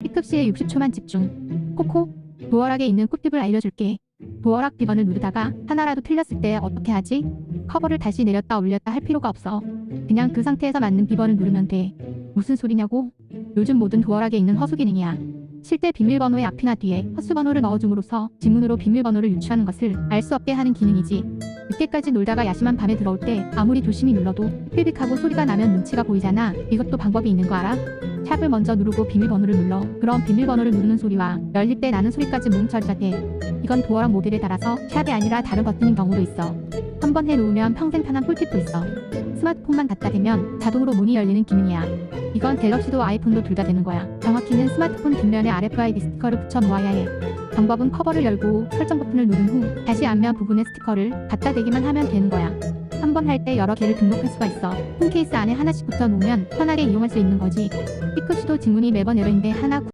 B급 시에 60초만 집중. 코코, 도어락에 있는 꿀팁을 알려줄게. 도어락 비번을 누르다가 하나라도 틀렸을 때 어떻게 하지? 커버를 다시 내렸다 올렸다 할 필요가 없어. 그냥 그 상태에서 맞는 비번을 누르면 돼. 무슨 소리냐고? 요즘 모든 도어락에 있는 허수 기능이야. 실제 비밀번호의 앞이나 뒤에 허수 번호를 넣어줌으로써 지문으로 비밀번호를 유추하는 것을 알 수 없게 하는 기능이지. 늦게까지 놀다가 야심한 밤에 들어올 때 아무리 조심히 눌러도 삐빅하고 소리가 나면 눈치가 보이잖아. 이것도 방법이 있는 거 알아? 샵을 먼저 누르고 비밀번호를 눌러. 그럼 비밀번호를 누르는 소리와 열릴 때 나는 소리까지 처리가 돼. 이건 도어락 모델에 따라서 샵이 아니라 다른 버튼인 경우도 있어. 한번 해놓으면 평생 편한 꿀팁도 있어. 스마트폰만 갖다 대면 자동으로 문이 열리는 기능이야. 이건 갤럭시도 아이폰도 둘 다 되는 거야. 정확히는 스마트폰 뒷면에 RFID 스티커를 붙여 놓아야 해. 방법은 커버를 열고 설정 버튼을 누른 후 다시 앞면 부분에 스티커를 갖다 대기만 하면 되는 거야. 한 번 할 때 여러 개를 등록할 수가 있어. 폰 케이스 안에 하나씩 붙여 놓으면 편하게 이용할 수 있는 거지. B급 시도 직문이 매번 에러인데 하나